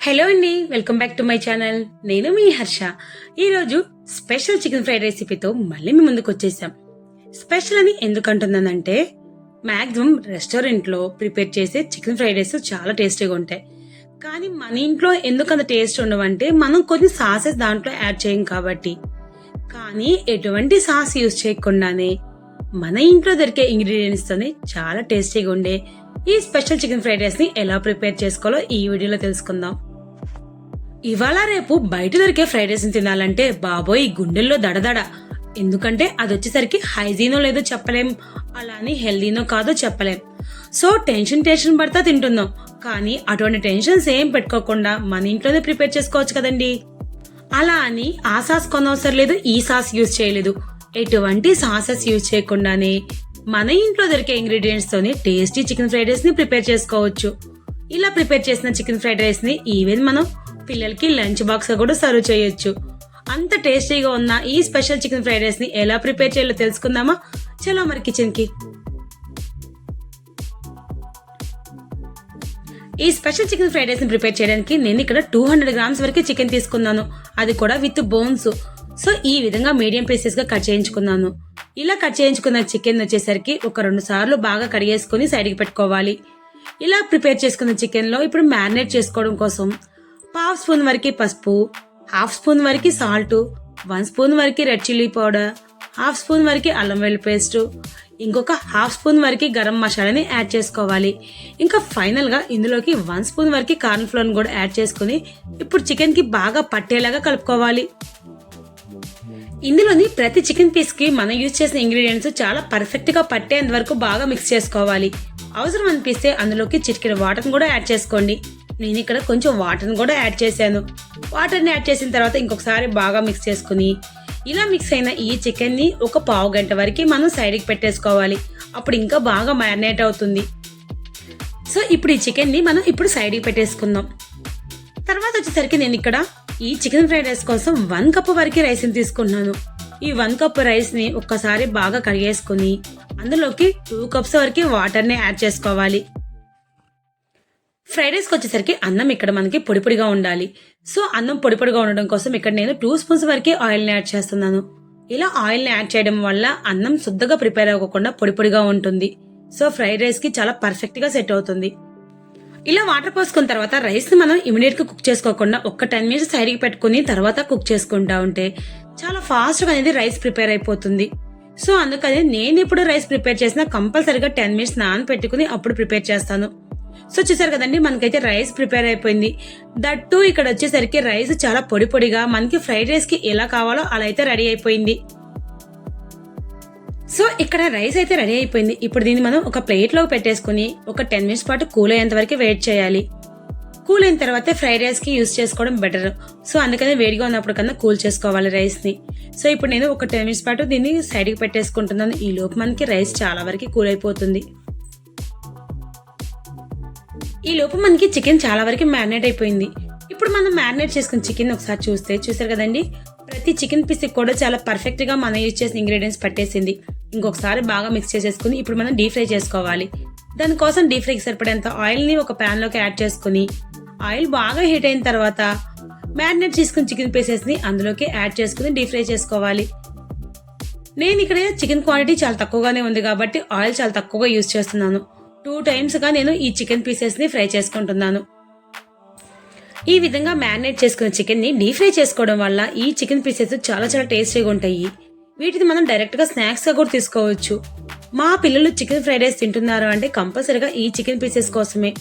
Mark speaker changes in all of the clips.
Speaker 1: Hello అండి welcome back to my channel. నేను మీ హర్ష. ఈరోజు స్పెషల్ చికెన్ ఫ్రైడ్ రెసిపీతో మళ్ళీ మీ ముందుకు వచ్చేసాం. స్పెషల్ అని ఎందుకు అంటున్నానంటే మాక్సిమం రెస్టారెంట్లో ప్రిపేర్ చేసే చికెన్ ఫ్రైడ్ రైస్ చాలా టేస్టీగా ఉంటాయి. కానీ మన ఇంట్లో ఎందుకు అంత టేస్ట్ ఉండవంటే మనం కొన్ని సాసెస్ దాంట్లో యాడ్ చేయం కాబట్టి. కానీ ఎటువంటి సాస్ యూజ్ చేయకుండానే మన ఇంట్లో దొరికే ఇంగ్రీడియంట్స్తోనే చాలా టేస్టీగా ఉండే ఈ స్పెషల్ చికెన్ ఫ్రైడ్ రైస్ని ఎలా ప్రిపేర్ చేసుకోవాలో ఈ వీడియోలో తెలుసుకుందాం. ఇవాళ రేపు బయట దొరికే ఫ్రైడ్ రైస్ని తినాలంటే బాబోయ్ గుండెల్లో దడదడ. ఎందుకంటే అది వచ్చేసరికి హైజీనో లేదో చెప్పలేం అలానే హెల్దీనో కాదో చెప్పలేం. సో టెన్షన్ టెన్షన్ పడతా తింటున్నాం. కానీ అటువంటి టెన్షన్స్ ఏం పెట్టుకోకుండా మన ఇంట్లోనే ప్రిపేర్ చేసుకోవచ్చు కదండి. అలా అని ఆ సాస్ కొనవసరం లేదు ఈ సాస్ యూజ్ చేయలేదు. ఎటువంటి సాసెస్ యూజ్ చేయకుండానే మన ఇంట్లో దొరికే ఇంగ్రీడియంట్స్ తోని టేస్టీ చికెన్ ఫ్రైడ్ రైస్ని ప్రిపేర్ చేసుకోవచ్చు. ఇలా ప్రిపేర్ చేసిన చికెన్ ఫ్రైడ్ రైస్ని ఈవెన్ మనం పిల్లలకి లంచ్ బాక్స్ కూడా సర్వ్ చేయొచ్చు. అంత టేస్టీగా ఉన్న ఈ స్పెషల్ చికెన్ ఫ్రైడ్ రైస్ని ఎలా ప్రిపేర్ చేయాలో తెలుసుకుందామా? చలో మరి కిచెన్కి ఈ స్పెషల్ చికెన్ ఫ్రైడ్ రైస్ని ప్రిపేర్ చేయడానికి నేను ఇక్కడ టూ హండ్రెడ్ గ్రామ్స్ వరకు చికెన్ తీసుకున్నాను. అది కూడా విత్ బోన్స్. సో ఈ విధంగా మీడియం పీసెస్గా కట్ చేయించుకున్నాను. ఇలా కట్ చేయించుకున్న చికెన్ వచ్చేసరికి ఒక రెండు సార్లు బాగా కడిగేసుకుని సైడ్కి పెట్టుకోవాలి. ఇలా ప్రిపేర్ చేసుకున్న చికెన్లో ఇప్పుడు మ్యారినేట్ చేసుకోవడం కోసం పావు స్పూన్ వరకు పసుపు హాఫ్ స్పూన్ వరకు సాల్ట్ వన్ స్పూన్ వరకు red chilli powder half spoon వరకు అల్లం వెల్లి పేస్ట్ ఇంకొక హాఫ్ స్పూన్ వరకు గరం మసాలాని యాడ్ చేసుకోవాలి. ఇంకా ఫైనల్గా ఇందులోకి వన్ స్పూన్ వరకు కార్న్ ఫ్లోర్ని కూడా యాడ్ చేసుకుని ఇప్పుడు చికెన్కి బాగా పట్టేలాగా కలుపుకోవాలి. ఇందులోని ప్రతి చికెన్ పీస్కి మనం యూజ్ చేసిన ఇంగ్రీడియంట్స్ చాలా పర్ఫెక్ట్గా పట్టేంత వరకు బాగా మిక్స్ చేసుకోవాలి. అవసరం అనిపిస్తే అందులోకి చిటికెడు వాటర్ కూడా యాడ్ చేసుకోండి. నేను ఇక్కడ కొంచెం వాటర్ని కూడా యాడ్ చేశాను. వాటర్ని యాడ్ చేసిన తర్వాత ఇంకొకసారి బాగా మిక్స్ చేసుకుని ఇలా మిక్స్ అయిన ఈ చికెన్ని ఒక పావు గంట వరకు మనం సైడ్కి పెట్టేసుకోవాలి. అప్పుడు ఇంకా బాగా మ్యారినేట్ అవుతుంది. సో ఇప్పుడు ఈ చికెన్ని మనం ఇప్పుడు సైడ్కి పెట్టేసుకుందాం. తర్వాత వచ్చేసరికి నేను ఇక్కడ ఈ చికెన్ ఫ్రైడ్ రైస్ కోసం వన్ కప్ వరకు రైస్ని తీసుకున్నాను ఈ వన్ కప్ రైస్ని ఒక్కసారి బాగా కడిగేసుకుని అందులోకి టూ కప్స్ వరకు వాటర్ని యాడ్ చేసుకోవాలి. ఫ్రైడ్ రైస్కి వచ్చేసరికి అన్నం ఇక్కడ మనకి పొడి పొడిగా ఉండాలి. సో అన్నం పొడి పొడిగా ఉండడం కోసం ఇక్కడ నేను టూ స్పూన్స్ వరకే ఆయిల్ని యాడ్ చేస్తున్నాను. ఇలా ఆయిల్ని యాడ్ చేయడం వల్ల అన్నం శుద్ధగా ప్రిపేర్ అవ్వకుండా పొడి పొడిగా ఉంటుంది. సో ఫ్రైడ్ రైస్కి చాలా పర్ఫెక్ట్గా సెట్ అవుతుంది. ఇలా వాటర్ పోసుకున్న తర్వాత రైస్ని మనం ఇమీడియట్గా కుక్ చేసుకోకుండా ఒక్క టెన్ మినిట్స్ సైడ్కి పెట్టుకుని తర్వాత కుక్ చేసుకుంటా ఉంటే చాలా ఫాస్ట్గా అనేది రైస్ ప్రిపేర్ అయిపోతుంది. సో అందుకని నేను ఇప్పుడు రైస్ ప్రిపేర్ చేసిన కంపల్సరీగా టెన్ మినిట్స్ నాన్ పెట్టుకుని అప్పుడు ప్రిపేర్ చేస్తాను. సో చూసారు కదండి మనకైతే రైస్ ప్రిపేర్ అయిపోయింది. దట్టు ఇక్కడ వచ్చేసరికి రైస్ చాలా పొడి పొడిగా మనకి ఫ్రైడ్ రైస్కి ఎలా కావాలో అలా అయితే రెడీ అయిపోయింది. సో ఇక్కడ రైస్ అయితే రెడీ అయిపోయింది. ఇప్పుడు దీన్ని మనం ఒక ప్లేట్లో పెట్టేసుకుని ఒక టెన్ మినిట్స్ పాటు కూల్ అయ్యేంత వరకు వెయిట్ చేయాలి. కూల్ అయిన తర్వాత ఫ్రైడ్ రైస్కి యూస్ చేసుకోవడం బెటర్. సో అందుకని వేడిగా ఉన్నప్పుడు కన్నా కూల్ చేసుకోవాలి రైస్ని సో ఇప్పుడు నేను ఒక టెన్ మినిట్స్ పాటు దీన్ని సైడ్కి పెట్టేసుకుంటున్నాను. ఈ లోపు మనకి రైస్ చాలా వరకు కూల్ అయిపోతుంది. ఈ లోపు మనకి చికెన్ చాలా వరకు మ్యారినేట్ అయిపోయింది. ఇప్పుడు మనం మ్యారినేట్ చేసుకున్న చికెన్ ఒకసారి చూస్తే చూసారు కదండి? ప్రతి చికెన్ పీస్కి కూడా చాలా పర్ఫెక్ట్గా మనం యూజ్ చేసిన ఇంగ్రీడియంట్స్ పట్టేసింది. ఇంకొకసారి బాగా మిక్స్ చేసేసుకుని ఇప్పుడు మనం డీప్ ఫ్రై చేసుకోవాలి. దానికోసం డీప్ ఫ్రైకి సరిపడేంత ఆయిల్ని ఒక ప్యాన్లోకి యాడ్ చేసుకుని ఆయిల్ బాగా హీట్ అయిన తర్వాత మ్యారినేట్ చేసుకున్న చికెన్ పీసెస్ని అందులోకి యాడ్ చేసుకుని డీప్ ఫ్రై చేసుకోవాలి. నేను ఇక్కడ చికెన్ క్వాంటిటీ చాలా తక్కువగానే ఉంది కాబట్టి ఆయిల్ చాలా తక్కువగా యూజ్ చేస్తున్నాను. టూ టైమ్స్గా నేను ఈ చికెన్ పీసెస్ని ఫ్రై చేసుకుంటున్నాను. ఈ విధంగా మ్యారినేట్ చేసుకున్న చికెన్ని డీప్ ఫ్రై చేసుకోవడం వల్ల ఈ చికెన్ పీసెస్ చాలా చాలా టేస్టీగా ఉంటాయి. వీటిని మనం డైరెక్ట్గా స్నాక్స్గా కూడా తీసుకోవచ్చు. మా పిల్లలు చికెన్ ఫ్రైడ్ రైస్ తింటున్నారు అంటే కంపల్సరీగా ఈ చికెన్ పీసెస్ కోసమే.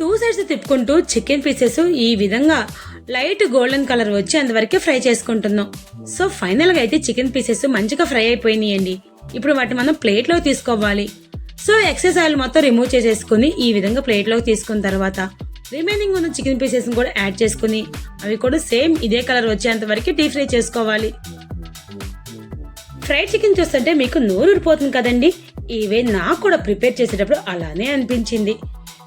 Speaker 1: టూ సైడ్స్ తిప్పుకుంటూ చికెన్ పీసెస్ ఈ విధంగా లైట్ గోల్డెన్ కలర్ వచ్చి అంతవరకే ఫ్రై చేసుకుంటున్నాం. సో ఫైనల్గా అయితే చికెన్ పీసెస్ మంచిగా ఫ్రై అయిపోయినాయండి. ఇప్పుడు వాటిని మనం ప్లేట్లో తీసుకోవాలి. సో ఎక్సెస్ ఆయిల్ మొత్తం రిమూవ్ చేసేసుకుని ఈ విధంగా ప్లేట్లోకి తీసుకున్న తర్వాత రిమైనింగ్ ఉన్న చికెన్ పీసెస్ కూడా యాడ్ చేసుకుని అవి కూడా సేమ్ ఇదే కలర్ వచ్చేంత వరకు డీప్ ఫ్రై చేసుకోవాలి. ఫ్రైడ్ చికెన్ చూస్తుంటే మీకు నోరు ఊరిపోతుంది కదండి. ఇవే నాకు కూడా ప్రిపేర్ చేసేటప్పుడు అలానే అనిపించింది.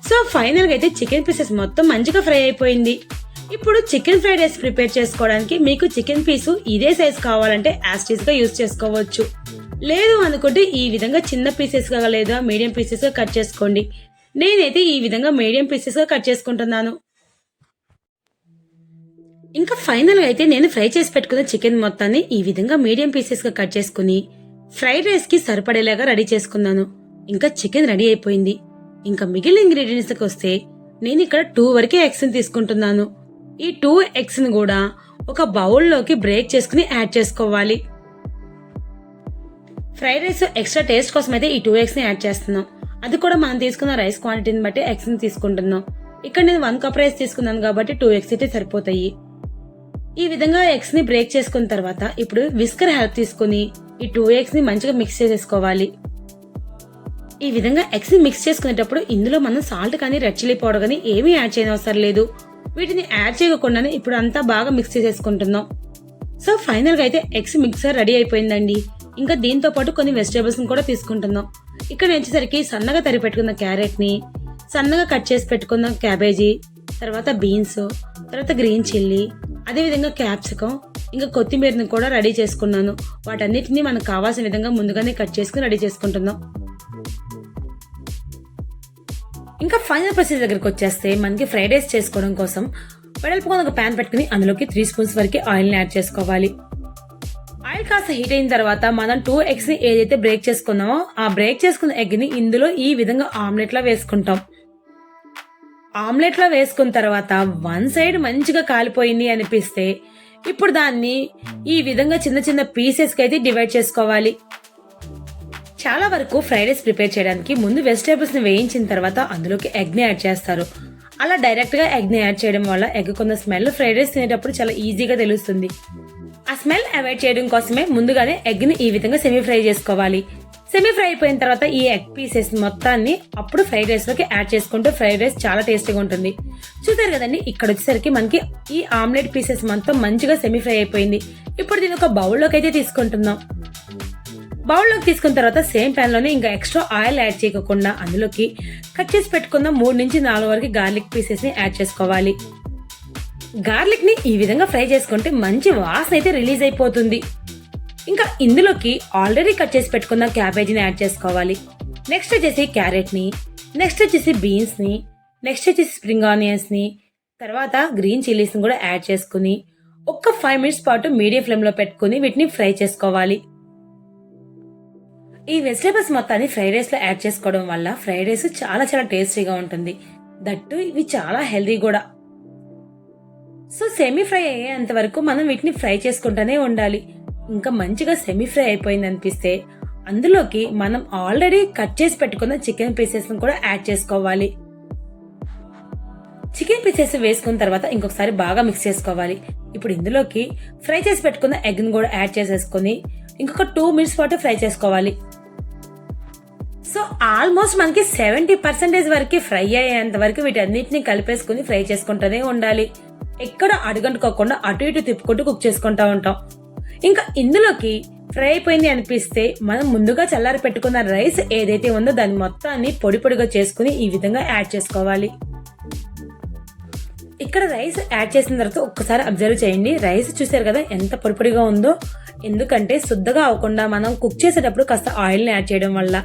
Speaker 1: సో ఫైనల్గా అయితే చికెన్ పీసెస్ మొత్తం మంచిగా ఫ్రై అయిపోయింది. ఇప్పుడు చికెన్ ఫ్రైడ్ రైస్ ప్రిపేర్ చేసుకోవడానికి మీకు చికెన్ పీసు ఇదే సైజ్ కావాలంటే యాస్టీస్గా యూస్ చేసుకోవచ్చు. లేదు అనుకుంటే ఈ విధంగా చిన్న పీసెస్గా లేదా మీడియం పీసెస్గా కట్ చేసుకోండి. నేనైతే ఈ విధంగా మీడియం పీసెస్గా కట్ చేసుకుంటున్నాను. ఇంకా ఫైనల్గా అయితే నేను ఫ్రై చేసి పెట్టుకున్న చికెన్ మొత్తాన్ని ఈ విధంగా మీడియం పీసెస్గా కట్ చేసుకుని ఫ్రైడ్ రైస్కి సరిపడేలాగా రెడీ చేసుకున్నాను. ఇంకా చికెన్ రెడీ అయిపోయింది. ఇంకా మిగిలిన ఇంగ్రీడియంట్స్కి వస్తే నేను ఇక్కడ టూ వరకే ఎగ్స్ని తీసుకుంటున్నాను. ఈ టూ ఎగ్స్ని కూడా ఒక బౌల్లోకి బ్రేక్ చేసుకుని యాడ్ చేసుకోవాలి. ఫ్రైడ్ రైస్ ఎక్స్ట్రా టేస్ట్ కోసం అయితే ఈ టూ ఎగ్స్ని యాడ్ చేస్తున్నాం. అది కూడా మనం తీసుకున్న రైస్ క్వాంటిటీని బట్టి ఎగ్స్ని తీసుకుంటున్నాం. ఇక్కడ నేను వన్ కప్ రైస్ తీసుకున్నాను కాబట్టి టూ ఎగ్స్ అయితే సరిపోతాయి. ఈ విధంగా ఎగ్స్ని బ్రేక్ చేసుకున్న తర్వాత ఇప్పుడు విస్కర్ హెల్ప్ తీసుకుని ఈ టూ ఎగ్స్ని మంచిగా మిక్స్ చేసేసుకోవాలి. ఈ విధంగా ఎగ్స్ని మిక్స్ చేసుకునేటప్పుడు ఇందులో మనం సాల్ట్ కానీ రెడ్ చిల్లీ పౌడర్ కానీ ఏమీ యాడ్ చేయని అవసరం లేదు. వీటిని యాడ్ చేయకుండానే ఇప్పుడు అంతా బాగా మిక్స్ చేసేసుకుంటున్నాం. సో ఫైనల్గా అయితే ఎగ్స్ మిక్సర్ రెడీ అయిపోయిందండి. ఇంకా దీంతో పాటు కొన్ని వెజిటేబుల్స్ కూడా తీసుకుంటున్నాం. ఇక్కడ వచ్చేసరికి సన్నగా తరి పెట్టుకున్న క్యారెట్ని సన్నగా కట్ చేసి పెట్టుకున్న క్యాబేజీ తర్వాత బీన్స్ తర్వాత గ్రీన్ చిల్లీ అదేవిధంగా క్యాప్సికం ఇంకా కొత్తిమీరని కూడా రెడీ చేసుకున్నాను. వాటన్నిటిని మనకు కావాల్సిన విధంగా ముందుగానే కట్ చేసుకుని రెడీ చేసుకుంటున్నాం. ఇంకా ఫైనల్ ప్రొసీజర్ దగ్గరికి వచ్చేస్తే మనకి ఫ్రైడ్ రైస్ చేసుకోవడం కోసం వెడల్పుగా ఒక ప్యాన్ పెట్టుకుని అందులోకి త్రీ స్పూన్స్ వరకు ఆయిల్ని యాడ్ చేసుకోవాలి. ఆయిల్ కాస్త హీట్ అయిన తర్వాత మనం టూ ఎగ్స్ని ఏదైతే బ్రేక్ చేసుకున్నామో ఆ బ్రేక్ చేసుకున్న ఎగ్ని ఇందులో ఈ విధంగా ఆమ్లెట్ లా వేసుకుంటాం. ఆమ్లెట్ లా వేసుకున్న తర్వాత వన్ సైడ్ మంచిగా కాలిపోయింది అనిపిస్తే ఇప్పుడు దాన్ని ఈ విధంగా చిన్న చిన్న పీసెస్కి అయితే డివైడ్ చేసుకోవాలి. చాలా వరకు ఫ్రైడ్ రైస్ ప్రిపేర్ చేయడానికి ముందు వెజిటేబుల్స్ని వేయించిన తర్వాత అందులోకి ఎగ్ని యాడ్ చేస్తారు. అలా డైరెక్ట్గా ఎగ్ని యాడ్ చేయడం వల్ల ఎగ్ కొంత స్మెల్ ఫ్రైడ్ రైస్ తినేటప్పుడు చాలా ఈజీగా తెలుస్తుంది. ఆ స్మెల్ అవాయిడ్ చేయడం కోసమే ముందుగానే ఎగ్ని ఈ విధంగా సెమీ ఫ్రై చేసుకోవాలి. సెమీ ఫ్రై అయిపోయిన తర్వాత ఈ ఎగ్ పీసెస్ మొత్తాన్ని అప్పుడు ఫ్రైడ్ రైస్లోకి యాడ్ చేసుకుంటూ ఫ్రైడ్ రైస్ చాలా టేస్టీగా ఉంటుంది. చూసారు కదండి ఇక్కడ వచ్చేసరికి మనకి ఈ ఆమ్లెట్ పీసెస్ మొత్తం మంచిగా సెమీ ఫ్రై అయిపోయింది. ఇప్పుడు దీని ఒక బౌల్లోకి అయితే తీసుకుంటున్నాం. బౌల్లోకి తీసుకున్న తర్వాత సేమ్ ప్యాన్లోనే ఇంకా ఎక్స్ట్రా ఆయిల్ యాడ్ చేయకుండా అందులోకి కట్ చేసి పెట్టుకున్న మూడు నుంచి నాలుగు వరకు గార్లిక్ పీసెస్ని యాడ్ చేసుకోవాలి. గార్లిక్ని ఈ విధంగా ఫ్రై చేసుకుంటే మంచి వాసన అయితే రిలీజ్ అయిపోతుంది. ఇంకా ఇందులోకి ఆల్రెడీ కట్ చేసి పెట్టుకున్న క్యాబేజీని యాడ్ చేసుకోవాలి. నెక్స్ట్ వచ్చేసి క్యారెట్ని నెక్స్ట్ వచ్చేసి బీన్స్ని నెక్స్ట్ వచ్చేసి స్ప్రింగ్ ఆనియన్స్ని తర్వాత గ్రీన్ చిల్లీస్ని కూడా యాడ్ చేసుకుని ఒక్క ఫైవ్ మినిట్స్ పాటు మీడియం ఫ్లేమ్లో పెట్టుకుని వీటిని ఫ్రై చేసుకోవాలి. ఈ వెజిటేబుల్స్ మొత్తాన్ని ఫ్రైడ్ రైస్లో యాడ్ చేసుకోవడం వల్ల ఫ్రైడ్ రైస్ చాలా చాలా టేస్టీగా ఉంటుంది. దట్టు ఇవి చాలా హెల్దీ కూడా. సో సెమీ ఫ్రై అయ్యేంత వరకు మనం వీటిని ఫ్రై చేసుకుంటూనే ఉండాలి. ఇంకా మంచిగా సెమీ ఫ్రై అయిపోయింది అనిపిస్తే అందులోకి మనం ఆల్రెడీ కట్ చేసి పెట్టుకున్న చికెన్ పీసెస్ని కూడా యాడ్ చేసుకోవాలి. చికెన్ పీసెస్ వేసుకున్న తర్వాత ఇంకొకసారి బాగా మిక్స్ చేసుకోవాలి. ఇప్పుడు ఇందులోకి ఫ్రై చేసి పెట్టుకున్న ఎగ్ని కూడా యాడ్ చేసేసుకొని ఇంకొక టూ మినిట్స్ పాటు ఫ్రై చేసుకోవాలి. సో ఆల్మోస్ట్ మనకి సెవెంటీ పర్సెంటేజ్ వరకు ఫ్రై అయ్యేంత వరకు వీటన్నిటిని కలిపేసుకుని ఫ్రై చేసుకుంటూనే ఉండాలి. ఎక్కడ అడుగనుకోకుండా అటు ఇటు తిప్పుకుంటూ కుక్ చేసుకుంటా ఉంటాం. ఇంకా ఇందులోకి ఫ్రై అయిపోయింది అనిపిస్తే మనం ముందుగా చల్లారి పెట్టుకున్న రైస్ ఏదైతే ఉందో దాని మొత్తాన్ని పొడి పొడిగా చేసుకుని ఈ విధంగా యాడ్ చేసుకోవాలి. ఇక్కడ రైస్ యాడ్ చేసిన తర్వాత ఒక్కసారి అబ్జర్వ్ చేయండి. రైస్ చూసారు కదా ఎంత పొడి పొడిగా ఉందో? ఎందుకంటే శుద్ధగా అవ్వకుండా మనం కుక్ చేసేటప్పుడు కాస్త ఆయిల్ని యాడ్ చేయడం వల్ల.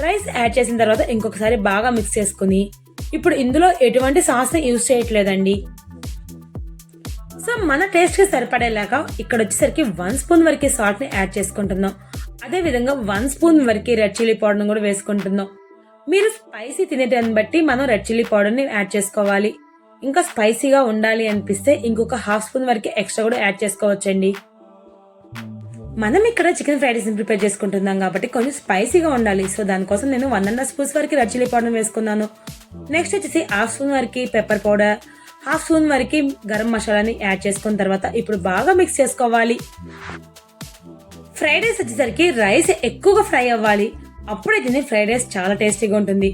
Speaker 1: రైస్ యాడ్ చేసిన తర్వాత ఇంకొకసారి బాగా మిక్స్ చేసుకుని ఇప్పుడు ఇందులో ఎటువంటి సాస్ని యూజ్ చేయట్లేదండి. సో మన టేస్ట్కి సరిపడేలాగా ఇక్కడ వచ్చేసరికి వన్ స్పూన్ వరకు సాల్ట్ని యాడ్ చేసుకుంటున్నాం. అదే విధంగా వన్ స్పూన్ వరకు రెడ్ చిల్లీ పౌడర్ని కూడా వేసుకుంటున్నాం. మీరు స్పైసీ తినేదాన్ని బట్టి మనం రెడ్ చిల్లీ పౌడర్ని యాడ్ చేసుకోవాలి. ఇంకా స్పైసీగా ఉండాలి అనిపిస్తే ఇంకొక హాఫ్ స్పూన్ వరకు ఎక్స్ట్రా కూడా యాడ్ చేసుకోవచ్చండి. మనం ఇక్కడ చికెన్ ఫ్రైడ్ రైస్ని ప్రిపేర్ చేసుకుంటున్నాం కాబట్టి కొంచెం స్పైసీగా ఉండాలి. సో దానికోసం నేను వన్ అండ్ హాఫ్ స్పూన్స్ వరకు రెడ్ చిల్లీ పౌడర్ వేసుకున్నాను. నెక్స్ట్ వచ్చేసి హాఫ్ స్పూన్ వరకు పెప్పర్ పౌడర్ హాఫ్ స్పూన్ వరకు గరం మసాలాని యాడ్ చేసుకున్న తర్వాత ఇప్పుడు బాగా మిక్స్ చేసుకోవాలి. ఫ్రైడ్ రైస్ వచ్చేసరికి రైస్ ఎక్కువగా ఫ్రై అవ్వాలి. అప్పుడైతేనే ఫ్రైడ్ రైస్ చాలా టేస్టీగా ఉంటుంది.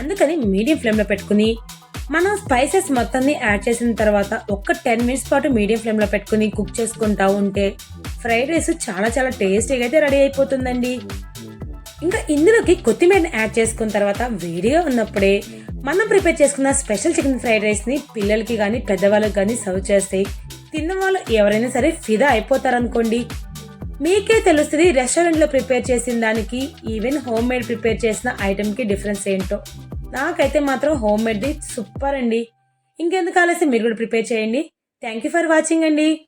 Speaker 1: అందుకని మీడియం ఫ్లేమ్లో పెట్టుకుని మనం స్పైసెస్ మొత్తాన్ని యాడ్ చేసిన తర్వాత ఒక్క టెన్ మినిట్స్ పాటు మీడియం ఫ్లేమ్లో పెట్టుకుని కుక్ చేసుకుంటా ఉంటే ఫ్రైడ్ రైస్ చాలా చాలా టేస్టీగా అయితే రెడీ అయిపోతుందండి. ఇంకా ఇందులోకి కొత్తిమీరని యాడ్ చేసుకున్న తర్వాత వేడిగా ఉన్నప్పుడే మనం ప్రిపేర్ చేసుకున్న స్పెషల్ చికెన్ ఫ్రైడ్ రైస్ని పిల్లలకి కానీ పెద్దవాళ్ళకి కానీ సర్వ్ చేస్తే తిన్న వాళ్ళు ఎవరైనా సరే ఫిదా అయిపోతారనుకోండి. మీకే తెలుస్తుంది రెస్టారెంట్లో ప్రిపేర్ చేసిన దానికి ఈవెన్ హోమ్ మేడ్ ప్రిపేర్ చేసిన ఐటెంకి డిఫరెన్స్ ఏంటో. నాకైతే మాత్రం హోమ్ మేడ్ది సూపర్ అండి. ఇంకెందుకు ఆలస్యం? మీరు కూడా ప్రిపేర్ చేయండి. థ్యాంక్ యూ ఫర్ వాచింగ్ అండి.